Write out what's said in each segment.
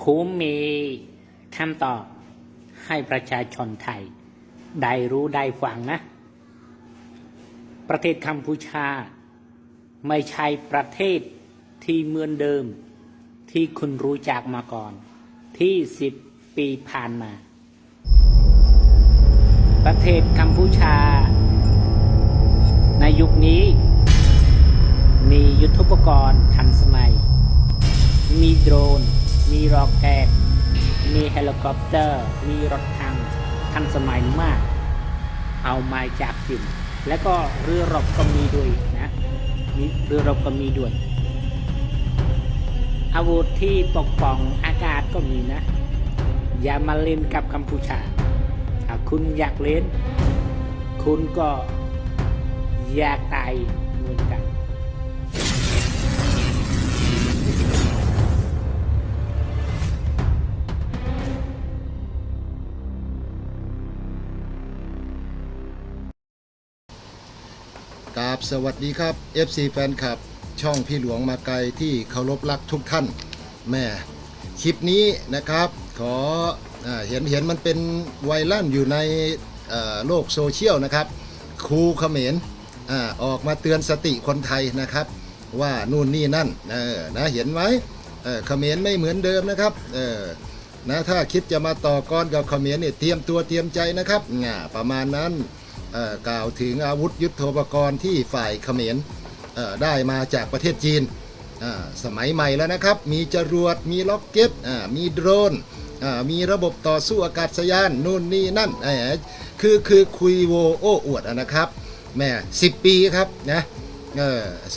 ภูมิมีคำตอบให้ประชาชนไทย ได้รู้ได้ฟังนะ ประเทศกัมพูชา ไม่ใช่ประเทศที่เหมือนเดิมที่คุณรู้จักมาก่อน ที่สิบปีผ่านมา ประเทศกัมพูชา ในยุคนี้ มียุทธปกรณ์ทันสมัย มีโดรน มีรอกแกตมีเฮลิคอปเตอร์ มีรถถังทันสมัยมาก เอามาจากจีนแล้วก็เรือรบก็มีด้วยนะมีเรือรบก็มีด้วย อาวุธที่ปกป้องอากาศก็มีนะ อย่ามาเล่นกับกัมพูชาถ้าคุณอยากเล่น คุณก็อยากตายเหมือนกัน กราบสวัสดีครับ FC แฟนคลับ ช่องพี่หลวงมาไกลที่เคารพรักทุกท่านแม่คลิปนี้นะครับ ขออเห็นเห็นมันเป็นไวรัลอยู่ในโลกโซเชียลนะครับครูเขมรอออกมาเตือนสติคนไทยนะครับ ว่านู่นนี่นั่นนะเห็นไหมเขมรไม่เหมือนเดิมนะครับนะถ้าคิดจะมาต่อกรกับเขมรเนี่ยเตรียมตัวเตรียมใจนะครับประมาณนั้น กล่าวถึงอาวุธยุทโธปกรณ์ที่ฝ่ายเขมรได้มาจากประเทศจีน สมัยใหม่แล้วนะครับ มีจรวด มีล็อกเก็ต มีโดรน มีระบบต่อสู้อากาศยานนู่นนี่นั่น คือคือคุยโวโอ้อวดนะครับแม่สิปีครับนะ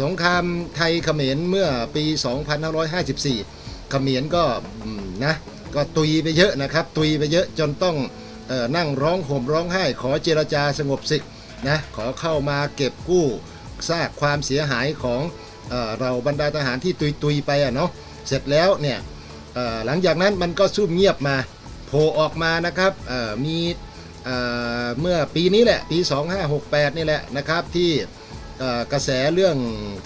สงครามไทยเขมรเมื่อปี 2554 เขมรก็นะก็ตุยไปเยอะนะครับ ตุยไปเยอะจนต้อง นั่งร้องห่มร้องไห้ ขอเจรจาสงบศึกนะขอเข้ามาเก็บกู้ซากความเสียหายของเอเราบรรดาทหารที่ตุยตุยไปอะเนาะเสร็จแล้วเนี่ยหลังจากนั้นมันก็ซุ่มเงียบมาโผล่ออกมานะครับมีเอ่อเมื่อปีนี้แหละปี 2568 นี่แหละนะครับที่กระแสเรื่อง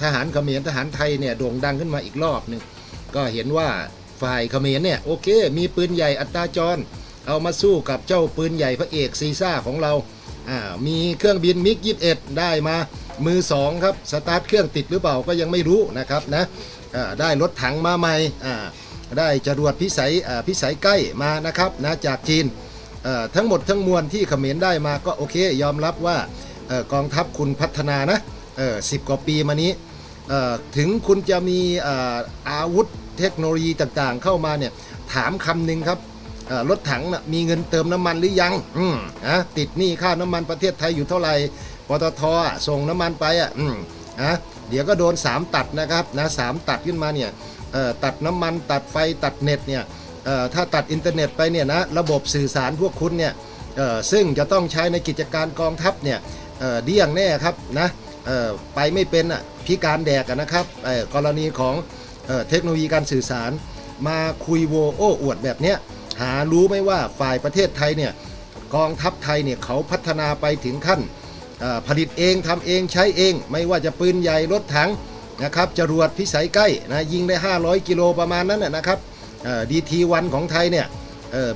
ทหารเขมรทหารไทยเนี่ยโด่งดังขึ้นมาอีกรอบหนึ่งก็เห็นว่าฝ่ายเขมรเนี่ยโอเค มีปืนใหญ่อัตราจร เอามาสู้กับเจ้าปืนใหญ่พระเอกซีซ่าของเราอ่ามีเครื่องบินมิก21 ได้มามือสองครับ สตาร์ทเครื่องติดหรือเปล่าก็ยังไม่รู้นะครับนะอ่าได้รถถังมาใหม่อ่าได้จรวดพิสัยอ่าพิสัยใกล้มานะครับนะจากจีนอ่อทั้งหมดทั้งมวลที่เขมรได้มาก็โอเค ยอมรับว่าออกองทัพคุณพัฒนานะเออสิบกว่าปีมานี้อ่อถึงคุณจะมีอ่ออาวุธเทคโนโลยีต่างๆเข้ามาเนี่ยถามคำหนึ่งครับ รถถังนะมีเงินเติมน้ำมันหรือยังอืมนะติดหนี้ค่าน้ำมันประเทศไทยอยู่เท่าไหร่ปตทส่งน้ำมันไปอะอืมนะเดี๋ยวก็โดน 3 ตัดนะครับนะสามตัดขึ้นมาเนี่ยตัดน้ำมันตัดไฟตัดเน็ตเนี่ยถ้าตัดอินเทอร์เน็ตไปเนี่ยนะระบบสื่อสารพวกคุณเนี่ยซึ่งจะต้องใช้ในกิจการกองทัพเนี่ยเเดี่ยงแน่ครับนะไปไม่เป็นพิการแดกนะครับกรณีของเอเทคโนโลยีการสื่อสารมาคุยโวโอ้อวดแบบเนี้ย หารู้ไหมว่าฝ่ายประเทศไทยเนี่ยกองทัพไทยเนี่ยเขาพัฒนาไปถึงขั้นผลิตเองทำเองใช้เอง ไม่ว่าจะปืนใหญ่รถถังนะครับจรวดพิสัยใกล้นะยิงได้ 500 กิโลประมาณนั้นนะครับดีทีวันของไทยเนี่ย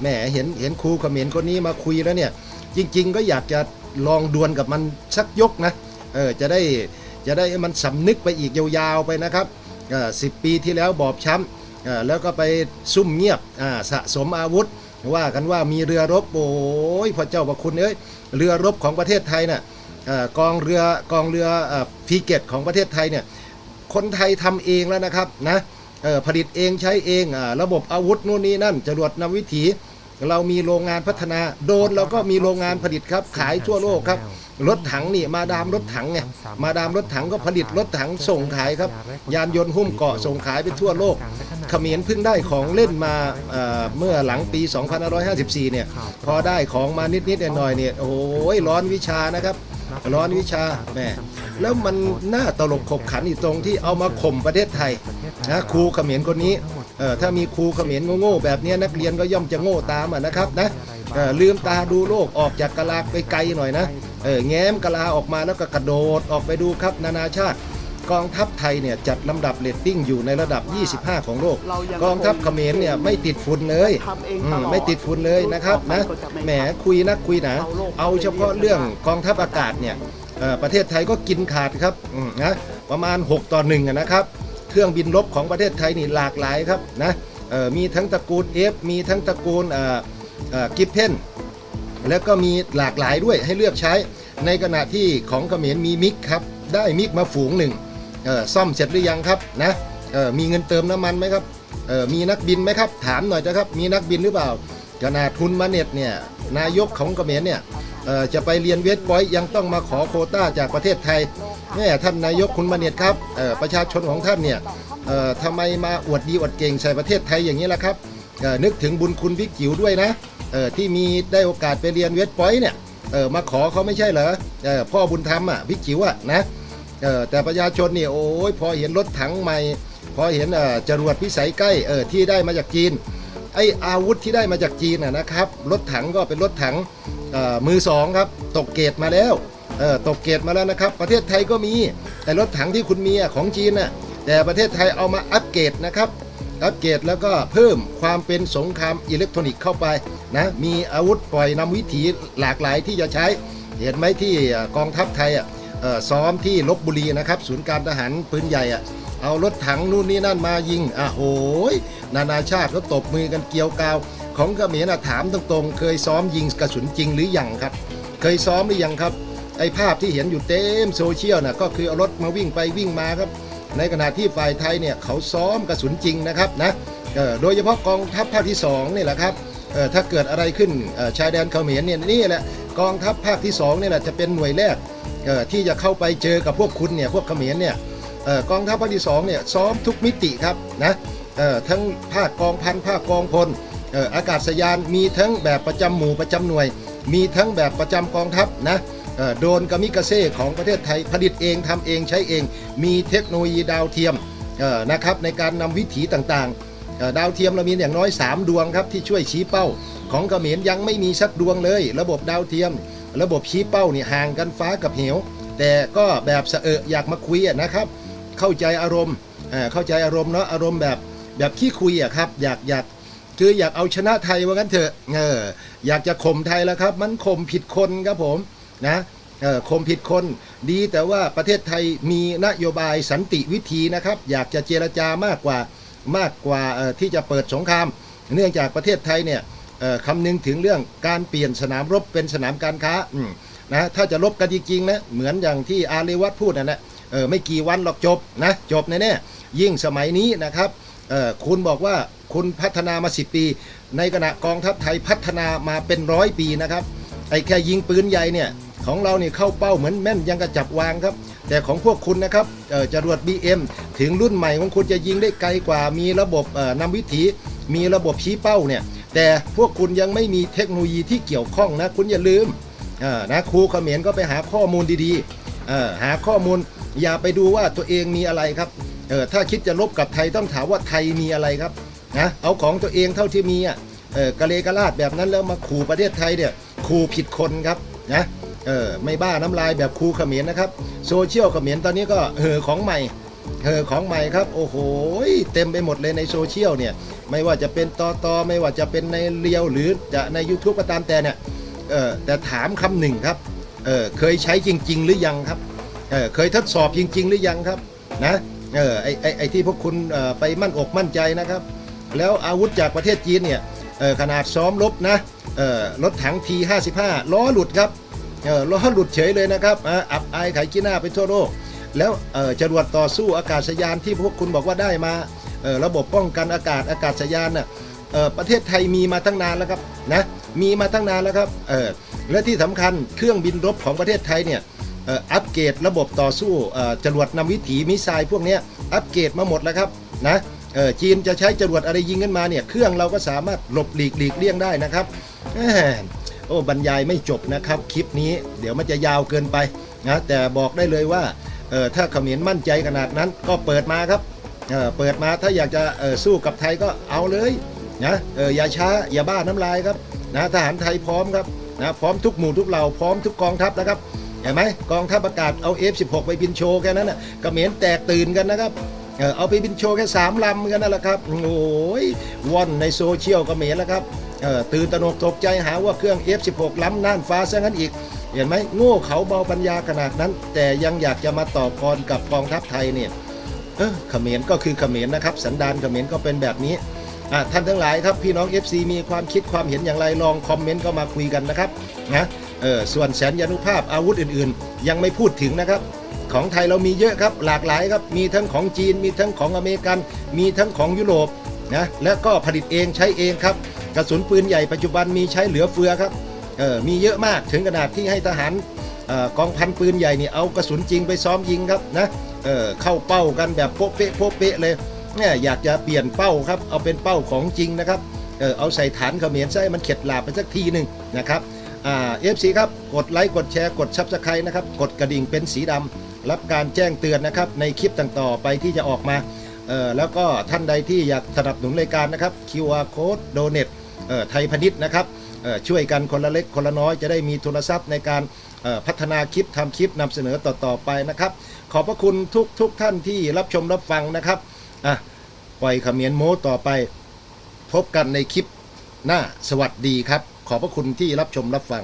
แหมเห็นเห็นครูเขมรคนนี้มาคุยแล้วเนี่ยจริง ๆ ก็อยากจะลองดวลกับมันสักยกนะเออจะได้จะได้มันสำนึกไปอีกยาวๆไปนะครับสิบปีที่แล้วบอบช้ำ แล้วก็ไปซุ่มเงียบสะสมอาวุธ ว่ากันว่ามีเรือรบโอ้ยพระเจ้าพระคุณเอ้ยเรือรบของประเทศไทยน่ะกองเรือกองเรือฟีเกตของประเทศไทยเนี่ยคนไทยทำเองแล้วนะครับนะผลิตเองใช้เองอระบบอาวุธนู่นนี่นั่นจรวดนำวิถี เรามีโรงงานพัฒนาโดนเราก็มีโรงงานผลิตครับขายทั่วโลกครับ รถถังนี่มาดามรถถังไงมาดามรถถังก็ผลิตรถถังส่งขายครับ ยานยนต์หุ้มเกาะส่งขายไปทั่วโลกเขมรเพิ่งได้ของเล่นมาเมื่อหลังปี 2554 เนี่ย พอได้ของมานิดๆหน่อยๆเนี่ยโอ้ยร้อนวิชานะครับ ร้อนวิชาแม่แล้วมันน่าตลกขบขันอีกตรงที่เอามาข่มประเทศไทยนะครูเขมรคนนี้ถ้ามีครูเขมรโง่ๆแบบนี้นักเรียนก็ย่อมจะโง่ตามนะครับนะ เออลืมตาดูโลกออกจากกะลาไปไกลหน่อยนะเออแง้มกะลาออกมาแล้วก็กระโดดออกไปดูครับนานาชาติกองทัพไทยเนี่ยจัดลำดับเรตติ้งอยู่ในระดับ 25 ของโลกเรายังกองทัพเขมรเนี่ยไม่ติดฝุ่นเลยทำเองอืตมลอดไม่ติดฝุ่นเลยนะครับนะต่อไปก็จะไม่แหมคุยนักคุยหนะเอาโลกเอาเฉพาะเรื่องกองทัพอากาศเนี่ยเอ่อประเทศไทยก็กินขาดครับอืมนะประมาณ 6 ต่อ1อะนะครับ เครื่องบินรบของประเทศไทยนี่หลากหลายครับนะเอ่อมีทั้งตระกูล F มีทั้งตระกูล กิฟเพนแล้วก็มีหลากหลายด้วยให้เลือกใช้ ในขณะที่ของเขมรมีมิกครับ ได้มิกมาฝูงหนึ่งซ่อมเสร็จหรือยังครับนะมีเงินเติมน้ำมันไหมครับมีนักบินไหมครับ ถามหน่อยนะครับ มีนักบินหรือเปล่าขนาดคุณมาเน็ตเนี่ยนายกของเขมรเนี่ยจะไปเรียนเวสพอยยังต้องมาขอโคต้าจากประเทศไทยแม่ท่านนายกคุณมาเน็ตครับประชาชนของท่านเนี่ยทำไมมาอวดดีอวดเก่งใส่ประเทศไทยอย่างนี้ล่ะครับ นึกถึงบุญคุณพี่จิ๋วด้วยนะเออที่มีได้โอกาสไปเรียนเวสพอยต์เนี่ยเออมาขอเขาไม่ใช่เหรอเออพ่อบุญธรรมอะพี่จิ๋วอะนะเออแต่ประชาชนเนี่ยโอ้ยพอเห็นรถถังใหม่ พอเห็นเออจรวดพิสัยใกล้เออที่ได้มาจากจีนไออาวุธที่ได้มาจากจีนนะนะครับ รถถังก็เป็นรถถังเออมือสองครับ ตกเกรดมาแล้วเออตกเกรดมาแล้วนะครับ ประเทศไทยก็มีแต่รถถังที่คุณมีอะของจีนน่ะแต่ประเทศไทยเอามาอัปเกรดนะครับ อัปเกรดแล้วก็เพิ่มความเป็นสงครามอิเล็กทรอนิกส์เข้าไปนะมีอาวุธปล่อยนำวิถีหลากหลายที่จะใช้ เห็นไหมที่กองทัพไทยซ้อมที่ลบบุรีนะครับศูนย์การทหารปืนใหญ่เอารถถังนู่นนี่นั่นมายิงอะโหยนานาชาติก็ตบมือกันเกลียวกาว ของเขมรนะถามตรงๆ เคยซ้อมยิงกระสุนจริงหรือยังครับ เคยซ้อมหรือยังครับไอภาพที่เห็นอยู่เต็มโซเชียลนะก็คือเอารถมาวิ่งไปวิ่งมาครับ ในขณะที่ฝ่ายไทยเนี่ยเขาซ้อมกระสุนจริงนะครับนะโดยเฉพาะกองทัพภาคที่2นี่แหละครับเอ่อถ้าเกิดอะไรขึ้นชายแดนเขมรเนี่ยนี่แหละกองทัพภาคที่2นี่แหละจะเป็นหน่วยแรกที่จะเข้าไปเจอกับพวกคุณเนี่ยพวกเขมรเนี่ยออกองทัพภาคที่2เนี่ยซ้อมทุกมิติครับนะเอ่อทั้งภาคกองพันภาคกองพลอออากาศยานมีทั้งแบบประจำหมู่ประจำหน่วย มีทั้งแบบประจำกองทัพนะ โดนกามิกาเซ่ของประเทศไทยผลิตเองทำเองใช้เอง มีเทคโนโลยีดาวเทียมนะครับในการนำวิถีต่างๆ ดาวเทียมเรามีอย่างน้อย 3 ดวงครับที่ช่วยชี้เป้า ของเขมรยังไม่มีสักดวงเลย ระบบดาวเทียม ระบบชี้เป้านี่ห่างกันฟ้ากับเหว แต่ก็แบบเสอะอยากมาคุยนะครับ เข้าใจอารมณ์เอ่อเข้าใจอารมณ์เนาะอารมณ์แบบแบบขี้คุยอะครับอยากอยากคืออยากเอาชนะไทยว่างั้นเถอะเอออยากจะข่มไทยแล้วครับ มันข่มผิดคนครับผม นะเออข่มผิดคนดีแต่ว่าประเทศไทยมีนโยบายสันติวิธีนะครับ อยากจะเจรจามากกว่ามากกว่าที่จะเปิดสงคราม เนื่องจากประเทศไทยเนี่ยคำนึงถึงเรื่องการเปลี่ยนสนามรบเป็นสนามการค้านะถ้าจะรบกันจริงๆนะเหมือนอย่างที่อาเลวัตพูดนะนะไม่กี่วันหรอกจบนะจบแน่ๆยิ่งสมัยนี้นะครับคุณบอกว่าคุณพัฒนามาสิปี ในขณะกองทัพไทยพัฒนามาเป็นร้อยปีนะครับไอ้แค่ยิงปืนใหญ่เนี่ย ของเราเนี่ยเข้าเป้าเหมือนแม่นยังกระจับวางครับ แต่ของพวกคุณนะครับจรวด BM ถึงรุ่นใหม่ของคุณจะยิงได้ไกลกว่า มีระบบนำวิถี มีระบบชี้เป้าเนี่ย แต่พวกคุณยังไม่มีเทคโนโลยีที่เกี่ยวข้องนะ คุณอย่าลืมนะครูเขมรก็ไปหาข้อมูลดีๆหาข้อมูลอย่าไปดูว่าตัวเองมีอะไรครับเออถ้าคิดจะลบกับไทยต้องถามว่าไทยมีอะไรครับนะเอาของตัวเองเท่าที่มีอะเออกะเลกะลาดแบบนั้นแล้วมาขู่ประเทศไทยเนี่ยขู่ผิดคนครับนะ เออไม่บ้าน้ำลายแบบครูเขมรนะครับโซเชียลเขมรตอนนี้ก็เออของใหม่เออของใหม่ครับโอ้โหเต็มไปหมดเลยในโซเชียลเนี่ยไม่ว่าจะเป็นตอตอไม่ว่าจะเป็นในเรียวหรือจะใน YouTube ก็ตามแต่เนี่ยเออแต่ถามคำหนึ่งครับเออเคยใช้จริง ๆ หรือยังครับเออเคยทดสอบจริง ๆ หรือยังครับนะเออไอไอไอที่พวกคุณเออไปมั่นอกมั่นใจนะครับ แล้วอาวุธจากประเทศจีนเนี่ยเออขนาดซ้อมรบนะเออรถถัง T55 ล้อหลุดครับ เออล้อหลุดเฉยเลยนะครับอับอายขายขี้หน้าไปทั่วโลก แล้วจรวดต่อสู้อากาศยานที่พวกคุณบอกว่าได้มาระบบป้องกันอากาศอากาศยานน่ะประเทศไทยมีมาตั้งนานแล้วครับนะมีมาตั้งนานแล้วครับและที่สำคัญเครื่องบินรบของประเทศไทยเนี่ยอัปเกรดระบบต่อสู้จรวดนำวิถีมิสไซล์พวกนี้อัปเกรดมาหมดแล้วครับนะจีนจะใช้จรวดอะไรยิงกันมาเนี่ยเครื่องเราก็สามารถหลบหลีกหลีกเลี่ยงได้นะครับ โอ้บรรยายไม่จบนะครับคลิปนี้เดี๋ยวมันจะยาวเกินไปนะแต่บอกได้เลยว่าเออถ้าเขมรมั่นใจขนาดนั้นก็เปิดมาครับเออเปิดมาถ้าอยากจะเออสู้กับไทยก็เอาเลยนะเอออย่าช้าอย่าบ้าน้ำลายครับนะทหารไทยพร้อมครับนะพร้อมทุกหมู่ทุกเหล่าพร้อมทุกกองทัพนะครับเห็นไหมกองทัพอากาศเอา F16 ไปบินโชว์แค่นั้นน่ะเขมรแตกตื่นกันนะครับเออเอาไปบินโชว์แค่สามลำกันนั่นแหละครับโอ้ยวอนในโซเชียลเขมรแล้วครับ ตื่นตระหนกตกใจหาว่าเครื่อง F16 ล้ำน่านฟ้าซะงั้นอีก เห็นไหมโง่เขาเบาปัญญาขนาดนั้น แต่ยังอยากจะมาต่อกรกับกองทัพไทยเนี่ยเออเขมรก็คือเขมรนะครับ สันดานเขมรก็เป็นแบบนี้ท่านทั้งหลายครับพี่น้อง FC มีความคิดความเห็นอย่างไรลองคอมเมนต์ก็มาคุยกันนะครับนะเออส่วนแสนยานุภาพอาวุธอื่นๆ ยังไม่พูดถึงนะครับ ของไทยเรามีเยอะครับหลากหลายครับมีทั้งของจีน มีทั้งของอเมริกัน มีทั้งของยุโรปนะและก็ผลิตเองใช้เองครับ กระสุนปืนใหญ่ปัจจุบันมีใช้เหลือเฟือครับเออมีเยอะมากถึงขนาดที่ให้ทหารออกองพันปืนใหญ่นี่เอากระสุนจริงไปซ้อมยิงครับนะเออเข้าเป้ากันแบบโป๊ะเป๊ะโป๊ะเป๊ะเลยเนี่ยอยากจะเปลี่ยนเป้าครับเอาเป็นเป้าของจริงนะครับเออเอาใส่ฐานเขมรใส่มันเข็ดหลาบไปสักทีหนึ่งนะครับอ่าเอฟซีครับกดไลค์กดแชร์กดซับสไครต์นะครับกดกระดิ่งเป็นสีดำรับการแจ้งเตือนนะครับในคลิปต่างๆไปที่จะออกมาเออแล้วก็ท่านใดที่อยากสนับสนุนรายการนะครับ QR Code Donate เอ่อ ไทยพณิชย์นะครับช่วยกันคนละเล็กคนละน้อยจะได้มีทุนทรัพย์ในการพัฒนาคลิปทำคลิปนำเสนอต่อๆไปนะครับ ขอบพระคุณทุกทุกท่านที่รับชมรับฟังนะครับอะปล่อยขมียนโม้ต่อไปพบกันในคลิปหน้าสวัสดีครับ ขอบพระคุณที่รับชมรับฟัง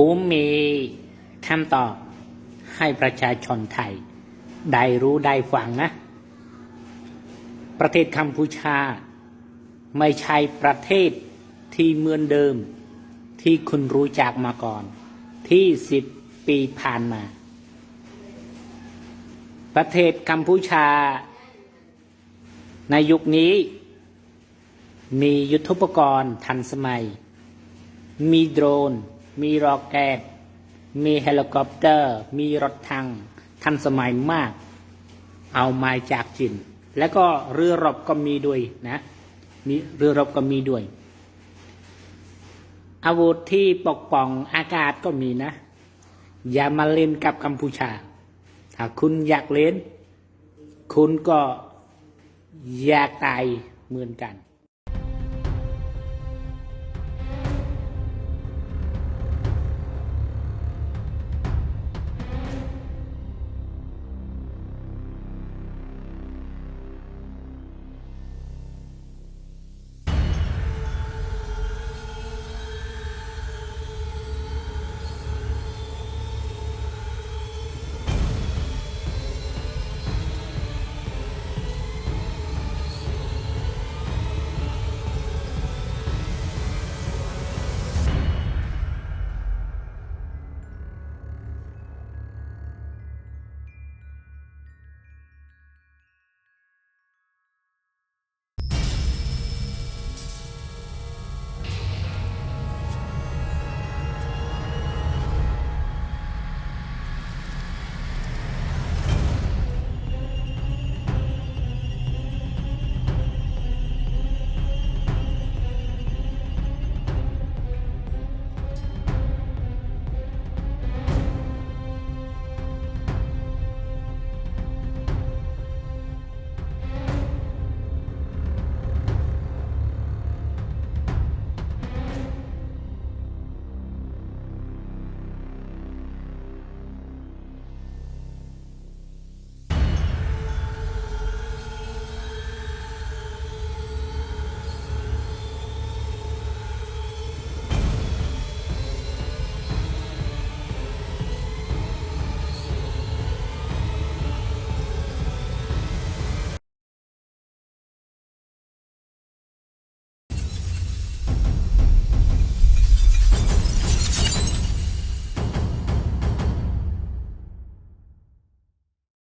ภูมิมีคำตอบให้ประชาชนไทย ได้รู้ได้ฟังนะ ประเทศกัมพูชา ไม่ใช่ประเทศที่เหมือนเดิมที่คุณรู้จักมาก่อน ที่สิบปีผ่านมา ประเทศกัมพูชา ในยุคนี้ มียุทธุปกรณ์ทันสมัย มีโดรน มีรอแกตมีเฮลิคอปเตอร์ มีรถถังทันสมัยมาก เอามาจากจีนแล้วก็เรือรบก็มีด้วยนะมีเรือรบก็มีด้วย อาวุธที่ปกป้องอากาศก็มีนะ อย่ามาเล่นกับกัมพูชา ถ้าคุณอยากเล่น คุณก็อยากตายเหมือนกัน